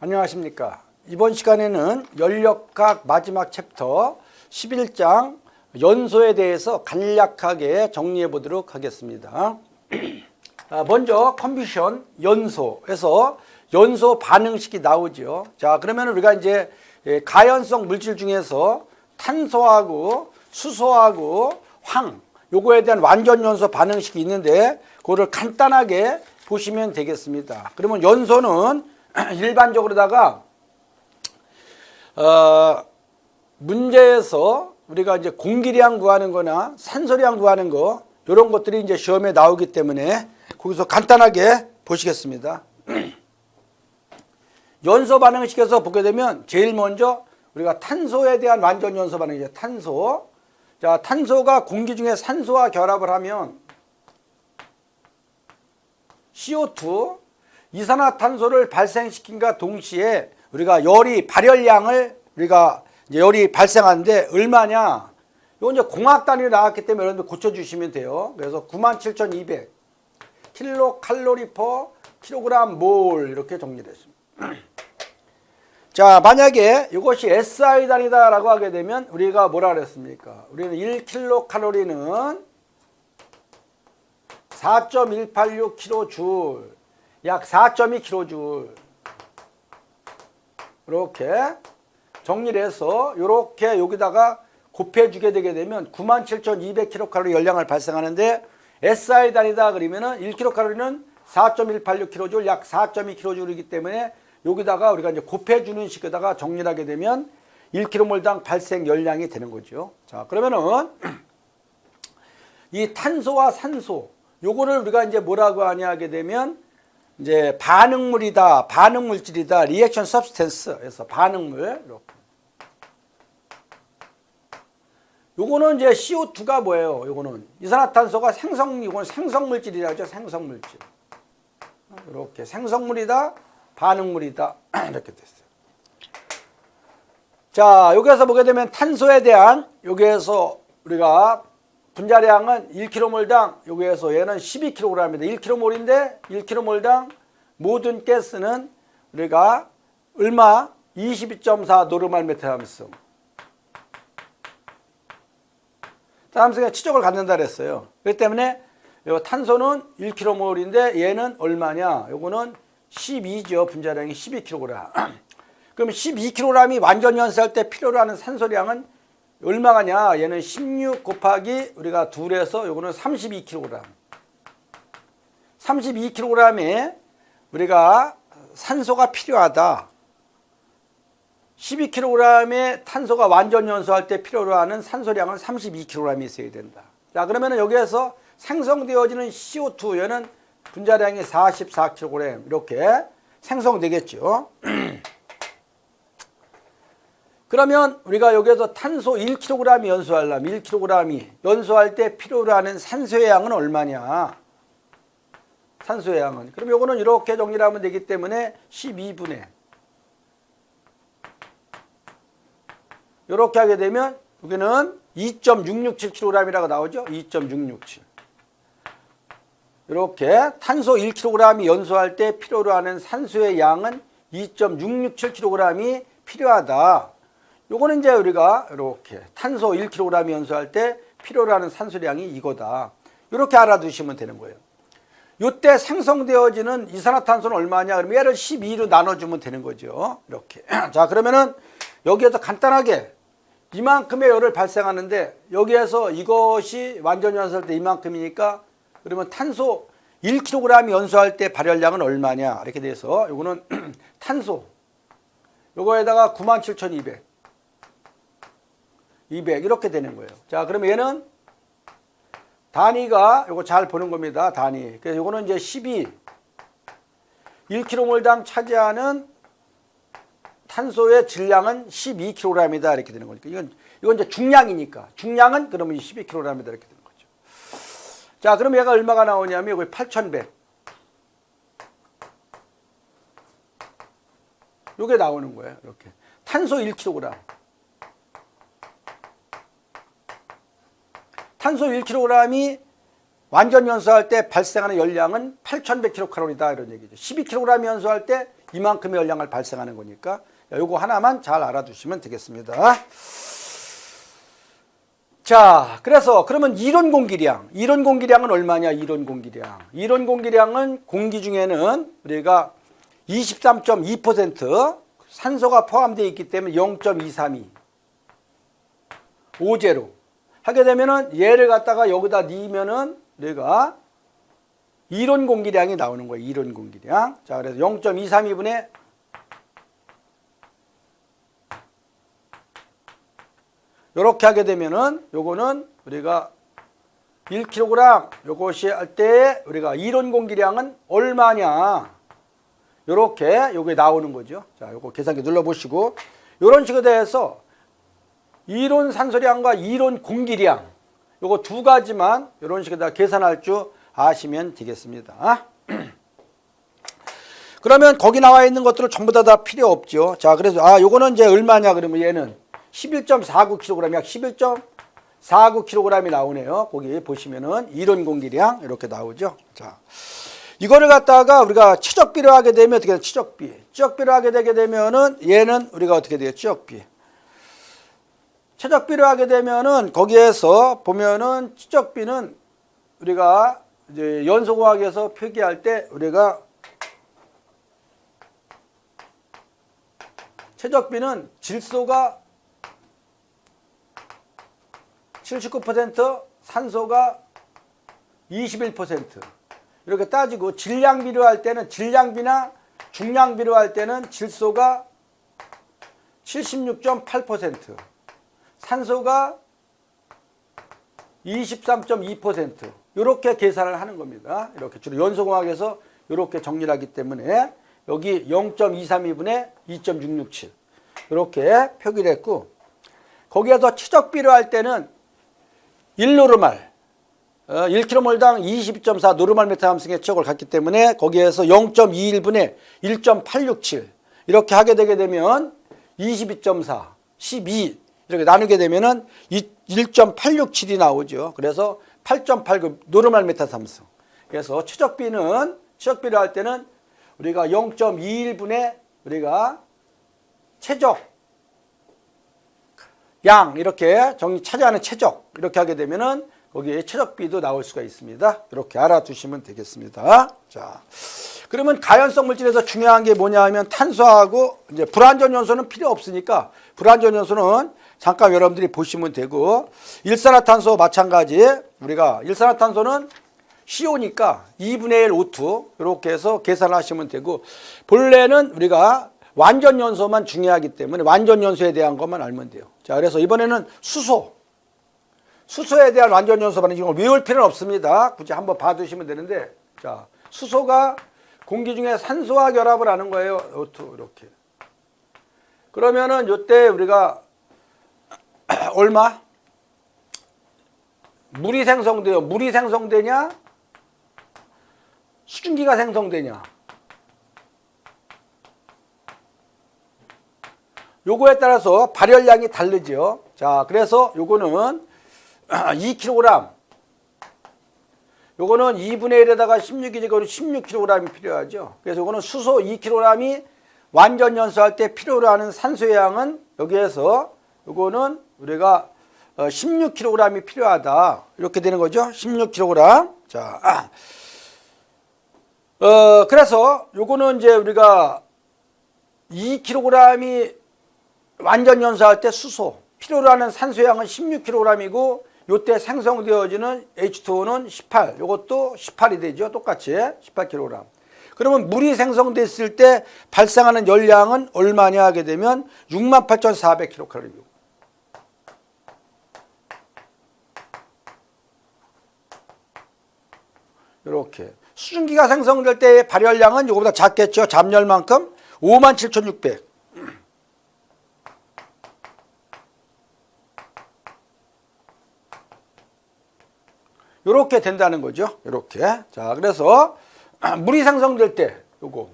안녕하십니까. 이번 시간에는 연력학 마지막 챕터 11장 연소에 대해서 간략하게 정리해 보도록 하겠습니다. 아, 먼저 컴퓨션 연소에서 연소 반응식이 나오죠. 자, 그러면 우리가 이제 예, 가연성 물질 중에서 탄소하고 수소하고 황 요거에 대한 완전 연소 반응식이 있는데 그거를 간단하게 보시면 되겠습니다. 그러면 연소는 일반적으로다가 어, 문제에서 우리가 이제 공기량 구하는 거나 산소량 구하는 거 이런 것들이 이제 시험에 나오기 때문에 거기서 간단하게 보시겠습니다. 연소 반응식에서 보게 되면 제일 먼저 우리가 탄소에 대한 완전 연소 반응이죠. 탄소. 자, 탄소가 공기 중에 산소와 결합을 하면 CO2 이산화탄소를 발생시킨과 동시에 우리가 열이 발열량을 우리가 이제 열이 발생하는데 얼마냐? 이건 이제 공학 단위로 나왔기 때문에 여러분들 고쳐주시면 돼요. 그래서 97,200 킬로 칼로리 퍼 킬로그램 몰 이렇게 정리됐습니다. 자, 만약에 이것이 SI 단위다라고 하게 되면 우리가 뭐라 그랬습니까? 우리는 1킬로 칼로리는 4.186 킬로줄, 약 4.2 킬로줄. 이렇게 정리를 해서 이렇게 여기다가 곱해주게 되게 되면 97,200 킬로칼로리 열량을 발생하는데 SI 단위다 그러면은 1킬로칼로리는 4.186 킬로줄, 약4.2 킬로줄이기 때문에 여기다가 우리가 이제 곱해주는 식에다가 정리를 하게 되면 1km몰당 발생 열량이 되는 거죠. 자, 그러면은 이 탄소와 산소 요거를 우리가 이제 뭐라고 하냐 하게 되면 이제 반응물이다, 반응물질이다, 리액션 서브스텐스에서 반응물 이렇게. 요거는 이제 CO2가 뭐예요? 요거는 이산화탄소가 생성 이거는 생성물질이라죠, 생성물질. 이렇게 생성물이다, 반응물이다 이렇게 됐어요. 자, 여기에서 보게 되면 탄소에 대한 여기에서 우리가 분자량은 1km몰당 여기에서 얘는 12kg입니다. 1km몰인데 1km몰당 모든 가스는 우리가 얼마 22.4 노르말 메타함수. 다음성에 치적을 갖는다 그랬어요. 그렇기 때문에 요 탄소는 1km몰인데 얘는 얼마냐? 요거는 12죠. 분자량이 12kg. 그럼 12kg이 완전 연소할 때 필요로 하는 산소량은 얼마가냐? 얘는 16 곱하기 우리가 둘에서 요거는 32kg. 32kg에 우리가 산소가 필요하다. 12kg의 탄소가 완전 연소할 때 필요로 하는 산소량은 32kg이 있어야 된다. 자, 그러면 여기에서 생성되어지는 CO2 얘는 분자량이 44kg 이렇게 생성되겠죠. 그러면 우리가 여기에서 탄소 1kg 연소하려면 1kg이 연소할 때 필요로 하는 산소의 양은 얼마냐? 산소의 양은. 그럼 요거는 이렇게 정리를 하면 되기 때문에 12분의 이렇게 하게 되면 여기는 2.667kg이라고 나오죠. 2.667. 이렇게 탄소 1kg이 연소할 때 필요로 하는 산소의 양은 2.667kg이 필요하다. 요거는 이제 우리가 이렇게 탄소 1kg 연소할 때 필요로 하는 산소량이 이거다. 이렇게 알아두시면 되는 거예요. 요때 생성되어지는 이산화탄소는 얼마냐? 그러면 얘를 12로 나눠주면 되는 거죠. 이렇게. 자, 그러면은 여기에서 간단하게 이만큼의 열을 발생하는데 여기에서 이것이 완전 연소할 때 이만큼이니까 그러면 탄소 1kg 연소할 때 발열량은 얼마냐? 이렇게 돼서 요거는 탄소 요거에다가 97,200 200 이렇게 되는 거예요. 자, 그러면 얘는 단위가 요거 잘 보는 겁니다. 단위. 그래서 요거는 이제 12 1kg몰당 차지하는 탄소의 질량은 12kg이다 이렇게 되는 거니까 이건 이건 이제 중량이니까 중량은 그러면 12kg이다 이렇게 되는 거죠. 자, 그럼 얘가 얼마가 나오냐면 여기 8,100. 요게 나오는 거예요. 이렇게. 탄소 1kg. 탄소 1kg이 완전 연소할 때 발생하는 열량은 8,100kcal이다 이런 얘기죠. 12kg 연소할 때 이만큼의 열량을 발생하는 거니까 요거 하나만 잘 알아두시면 되겠습니다. 자, 그래서 그러면 이론 공기량, 이론 공기량은 얼마냐? 이론 공기량. 이론 공기량은 공기 중에는 우리가 23.2% 산소가 포함되어 있기 때문에 0.232 오제로 하게 되면은 얘를 갖다가 여기다 넣으면은 내가 이론 공기량이 나오는 거예요. 이론 공기량. 자, 그래서 0.232분의 이렇게 하게 되면은 요거는 우리가 1kg 요것이 할 때 우리가 이론 공기량은 얼마냐? 요렇게 요게 나오는 거죠. 자, 요거 계산기 눌러 보시고 요런 식으로 돼서 이론 산소량과 이론 공기량 요거 두 가지만 요런 식으로 다 계산할 줄 아시면 되겠습니다. 그러면 거기 나와 있는 것들을 전부 다, 다 필요 없죠. 자, 그래서 아, 요거는 이제 얼마냐 그러면 얘는 11.49kg 약 11.49kg이 나오네요. 거기 보시면은 이론 공기량 이렇게 나오죠. 자. 이거를 갖다가 우리가 치적비를 하게 되면 어떻게 돼요? 치적비. 치적비를 하게 되게 되면은 얘는 우리가 어떻게 돼요? 치적비. 최적비를 하게 되면은 거기에서 보면은 치적비는 우리가 이제 연소공학에서 표기할 때 우리가 최적비는 질소가 79% 산소가 21% 이렇게 따지고 질량비로 할 때는 질량비나 중량비로 할 때는 질소가 76.8% 산소가 23.2% 이렇게 계산을 하는 겁니다. 이렇게 주로 연소공학에서 이렇게 정리를 하기 때문에 여기 0.232분의 2.667 이렇게 표기를 했고 거기에서 치적비로 할 때는 1노르말 어, 1km몰당 22.4 노르말 메타 함승의 치적을 갖기 때문에 거기에서 0.21분의 1.867 이렇게 하게 되게 되면 22.4 12 이렇게 나누게 되면은 1.867이 나오죠. 그래서 8.89 노르말 메타 함승. 그래서 추적비는 추적비를 할 때는 우리가 0.21분의 우리가 최적 양 이렇게 정리 차지하는 최적 이렇게 하게 되면은 거기에 최적비도 나올 수가 있습니다. 이렇게 알아두시면 되겠습니다. 자, 그러면 가연성 물질에서 중요한 게 뭐냐 하면 탄소하고 이제 불완전 연소는 필요 없으니까 불완전 연소는 잠깐 여러분들이 보시면 되고 일산화탄소 마찬가지 우리가 일산화탄소는 CO니까 2분의 1 O2 이렇게 해서 계산하시면 되고 본래는 우리가 완전 연소만 중요하기 때문에 완전 연소에 대한 것만 알면 돼요. 자, 그래서 이번에는 수소. 수소에 대한 완전 연소만 이걸 외울 필요는 없습니다. 굳이 한번 봐두시면 되는데, 자, 수소가 공기 중에 산소와 결합을 하는 거예요. O2 이렇게. 그러면은 이때 우리가 얼마? 물이 생성돼요. 물이 생성되냐? 수증기가 생성되냐? 요거에 따라서 발열량이 다르죠. 자, 그래서 요거는 2kg. 요거는 2분의 1에다가 16이니까 16kg이 필요하죠. 그래서 요거는 수소 2kg이 완전 연소할 때 필요로 하는 산소의 양은 여기에서 요거는 우리가 16kg이 필요하다. 이렇게 되는 거죠. 16kg. 자, 아. 어, 그래서 요거는 이제 우리가 2kg이 완전 연소할 때 수소 필요로 하는 산소량은 16kg이고 요때 생성되어지는 H2O는 18. 요것도 18이 되죠. 똑같이 18kg. 그러면 물이 생성됐을 때 발생하는 열량은 얼마냐 하게 되면 68,400kcal. 이 렇게 수증기가 생성될 때의 발열량은 이거보다 작겠죠. 잠열만큼 57,600. 이렇게 된다는 거죠. 이렇게. 자, 그래서 물이 생성될 때 요거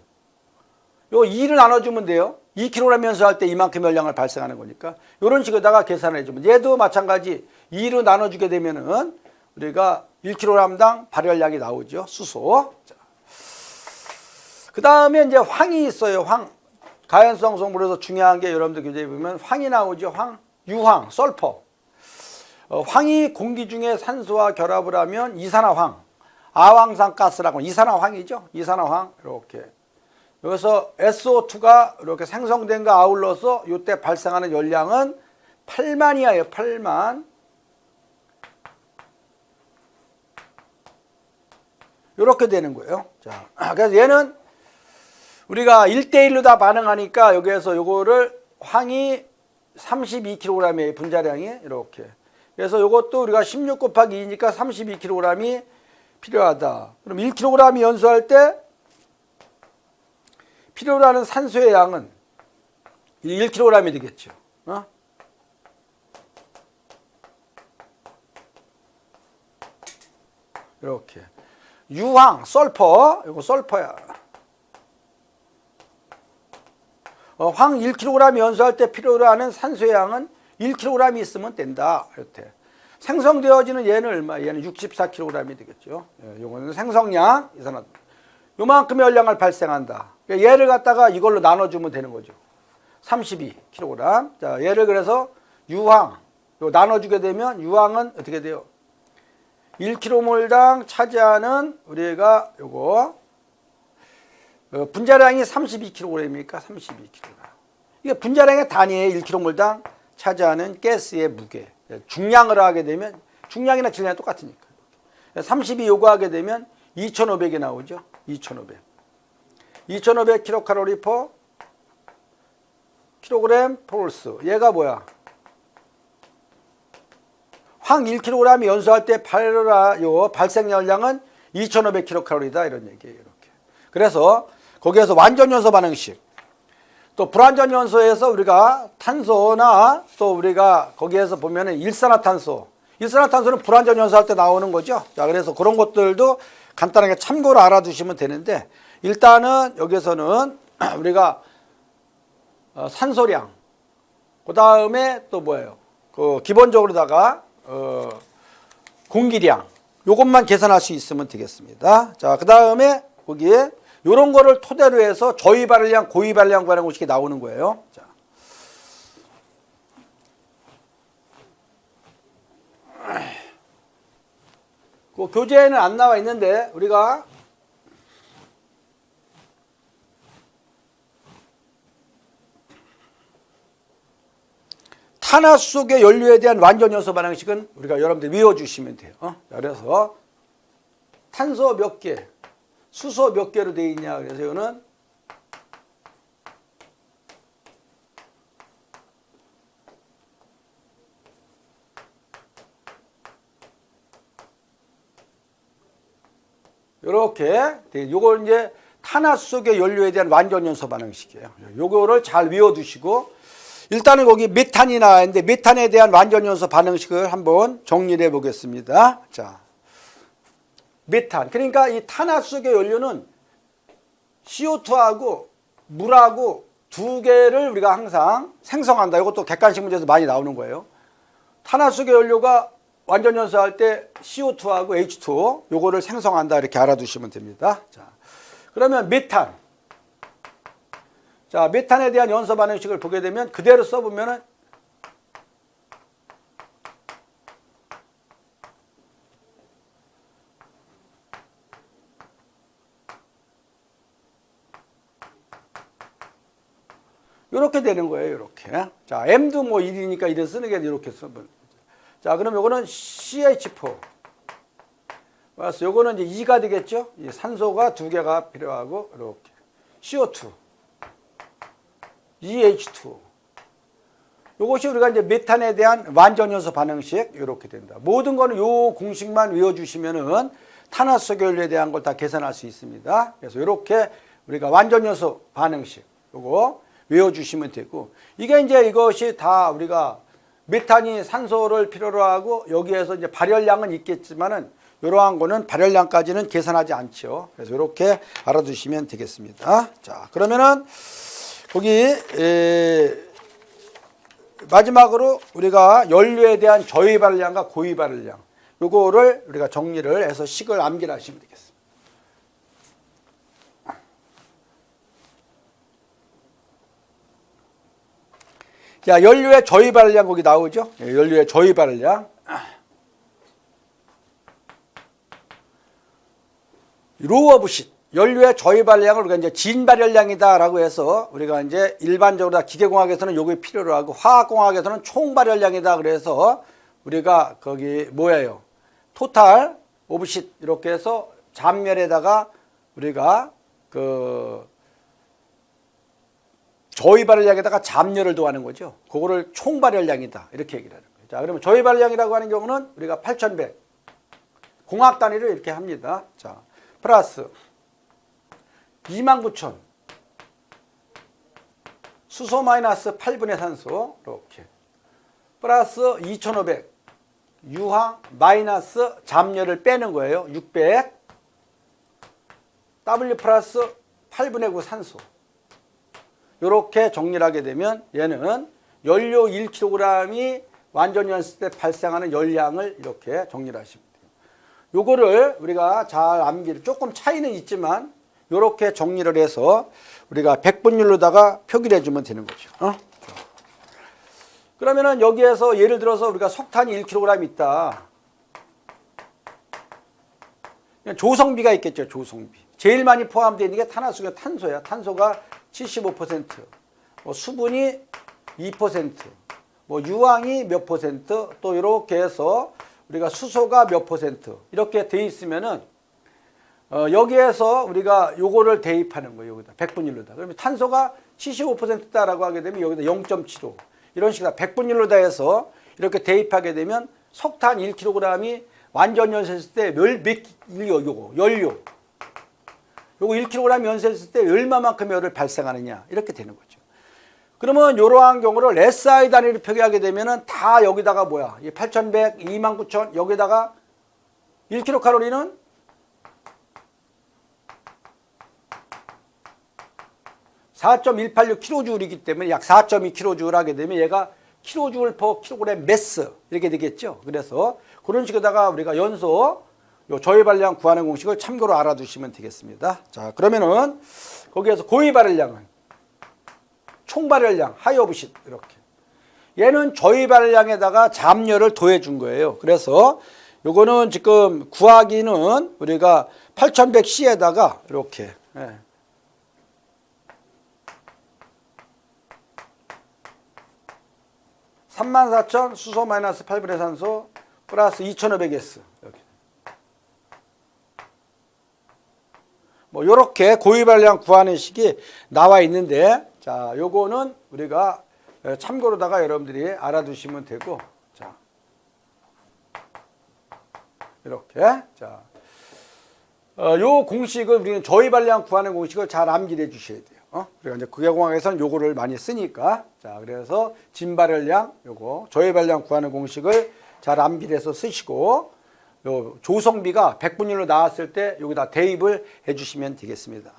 요 2를 나눠주면 돼요. 2kg면서 할때 이만큼 열량을 발생하는 거니까 이런 식으로다가 계산해 주면 얘도 마찬가지 2로 나눠주게 되면은 우리가 1kg당 발열량이 나오죠. 수소. 자. 그 다음에 이제 황이 있어요. 황. 가연성 성분에서 중요한 게 여러분들 교재에 보면 황이 나오죠. 황, 유황, 설퍼. 어, 황이 공기 중에 산소와 결합을 하면 이산화황, 아황산 가스라고 이산화황이죠. 이산화황 이렇게. 여기서 SO2가 이렇게 생성된 거 아울러서 이때 발생하는 열량은 8만이에요. 8만. 이렇게 되는 거예요. 자, 그래서 얘는 우리가 1대1로 다 반응하니까 여기에서 요거를 황이 32kg의 분자량이 이렇게. 그래서 요것도 우리가 16 곱하기 2니까 32kg이 필요하다. 그럼 1kg 연소할 때 필요로 하는 산소의 양은 1kg이 되겠죠. 어? 이렇게. 유황, 설퍼, 이거 설퍼야. 어, 황 1kg 연소할 때 필요로 하는 산소의 양은 1kg 있으면 된다. 이렇게. 생성되어지는 얘는 얼마? 얘는 64kg이 되겠죠. 예, 요거는 생성량, 이산화. 요만큼의 열량을 발생한다. 그러니까 얘를 갖다가 이걸로 나눠주면 되는 거죠. 32kg. 자, 얘를 그래서 유황, 요 나눠주게 되면 유황은 어떻게 돼요? 1km당 차지하는 우리가 요거 어, 분자량이 32kg입니까? 32kg. 이게 분자량의 단위에 1km당 차지하는 가스의 무게. 중량을 하게 되면 중량이나 질량이 똑같으니까. 32 요구하게 되면 2,500이 나오죠. 2,500. 2,500 킬로칼로리 퍼 킬로그램 폴스. 얘가 뭐야? 황 1kg 연소할 때 발라 요 발생 열량은 2,500 킬로칼로리다 이런 얘기예요. 이렇게. 그래서 거기에서 완전 연소 반응식 또 불완전 연소에서 우리가 탄소나 또 우리가 거기에서 보면은 일산화탄소 일산화탄소는 불완전 연소할 때 나오는 거죠. 자, 그래서 그런 것들도 간단하게 참고로 알아두시면 되는데 일단은 여기서는 우리가 어, 산소량 그 다음에 또 뭐예요? 그 기본적으로다가 어, 공기량 요것만 계산할 수 있으면 되겠습니다. 자, 그 다음에 거기에 요런 거를 토대로 해서 저위 발열량, 고위 발열량 관한 것이 나오는 거예요. 자. 그 교재에는 안 나와 있는데 우리가 탄화수소의 연료에 대한 완전 연소 반응식은 우리가 여러분들 외워주시면 돼요. 어? 그래서 탄소 몇 개, 수소 몇 개로 되어 있냐 그래서 이거는 이렇게 요걸 이제 탄화수소의 연료에 대한 완전 연소 반응식이에요. 요거를 잘 외워두시고 일단은 거기 메탄이 나와 있는데 메탄에 대한 완전 연소 반응식을 한번 정리해 보겠습니다. 자, 메탄. 그러니까 이 탄화수소의 연료는 CO2하고 물하고 두 개를 우리가 항상 생성한다. 이것도 객관식 문제에서 많이 나오는 거예요. 탄화수소의 연료가 완전 연소할 때 CO2하고 H2O 요거를 생성한다 이렇게 알아두시면 됩니다. 자, 그러면 메탄. 자, 메탄에 대한 연소 반응식을 보게 되면 그대로 써보면은 이렇게 되는 거예요, 이렇게. 자, M도 뭐 1이니까 이래 쓰는 게 이렇게 써보는 자, 그럼 요거는 CH4. 맞어. 요거는 이제 2가 되겠죠? 이 산소가 두 개가 필요하고, 이렇게. CO2. EH2. 요것이 우리가 이제 메탄에 대한 완전 연소 반응식 이렇게 된다. 모든 거는 요 공식만 외워주시면은 탄화수소 연료에 대한 걸 다 계산할 수 있습니다. 그래서 이렇게 우리가 완전 연소 반응식 요거 외워주시면 되고 이게 이제 이것이 다 우리가 메탄이 산소를 필요로 하고 여기에서 이제 발열량은 있겠지만은 이러한 거는 발열량까지는 계산하지 않죠. 그래서 이렇게 알아두시면 되겠습니다. 자 그러면은 거기 마지막으로 우리가 연료에 대한 저위 발량과 고위 발량 요거를 우리가 정리를 해서 식을 암기를 하시면 되겠습니다. 자, 연료의 저위 발량 거기 나오죠? 예, 연료의 저위 발량. 로어브싯. 연료의 저희 발열량을 우리가 이제 진 발열량이다라고 해서 우리가 이제 일반적으로 다 기계공학에서는 요게 필요로 하고 화학공학에서는 총 발열량이다 그래서 우리가 거기 뭐예요? 토탈 오브식 이렇게 해서 잔멸에다가 우리가 그 저희 발열량에다가 잠열을 더하는 거죠. 그거를 총 발열량이다. 이렇게 얘기를 하는 거예요. 자, 그러면 저희 발열량이라고 하는 경우는 우리가 8100 공학 단위를 이렇게 합니다. 자, 플러스 29000 수소 마이너스 8분의 산소. 이렇게. 플러스 2500 유황 마이너스 잠열을 빼는 거예요. 600 W 플러스 8분의 9 산소. 이렇게 정리를 하게 되면 얘는 연료 1kg이 완전 연습 때 발생하는 열량을 이렇게 정리를 돼요. 요거를 우리가 잘 암기를 조금 차이는 있지만 이렇게 정리를 해서 우리가 100분율로다가 표기를 해주면 되는 거죠. 어? 그러면은 여기에서 예를 들어서 우리가 석탄이 1kg 있다. 조성비가 있겠죠. 조성비. 제일 많이 포함되어 있는 게 탄화수가 탄소야. 탄소가 75%, 뭐 수분이 2%, 뭐 유황이 몇 퍼센트, 또 이렇게 해서 우리가 수소가 몇 퍼센트 이렇게 돼 있으면은 어, 여기에서 우리가 요거를 대입하는 거예요. 여기다 100분율로다. 그러면 탄소가 75%다라고 하게 되면 여기다 0.75 이런 식으로 100분율로다 해서 이렇게 대입하게 되면 석탄 1kg이 완전 연소했을 때몇 요거 연료 요거 1kg 연소했을 때 얼마만큼 열을 발생하느냐 이렇게 되는 거죠. 그러면 이러한 경우를 SI 단위로 표기하게 되면은 다 여기다가 뭐야? 이 8,100, 29,000 여기다가 1kcal는 4.186 kJ이기 때문에 약 4.2 kJ 하게 되면 얘가 kJ per kg 매스 이렇게 되겠죠. 그래서 그런 식으로다가 우리가 연소 요 저희 발량 구하는 공식을 참고로 알아두시면 되겠습니다. 자, 그러면은 거기에서 고위 발열량은 총 발열량 하이 오브십 이렇게. 얘는 저희 발열량에다가 잠열을 더해 준 거예요. 그래서 요거는 지금 구하기는 우리가 8100C에다가 이렇게 예. 삼만 사천 수소 마이너스 8분의 산소 플러스 2500S 이렇게. 뭐 요렇게 고유 발량 구하는 식이 나와 있는데 자 요거는 우리가 참고로다가 여러분들이 알아두시면 되고 자 이렇게 자 어, 요 공식을 우리는 저희 발량 구하는 공식을 잘 암기해 주셔야 돼요. 어? 우리가 이제 국외공학에서는 요거를 많이 쓰니까 자 그래서 진발열량 요거 저희 발량 구하는 공식을 잘 암기해서 쓰시고 요 조성비가 100분율로 나왔을 때 여기다 대입을 해주시면 되겠습니다.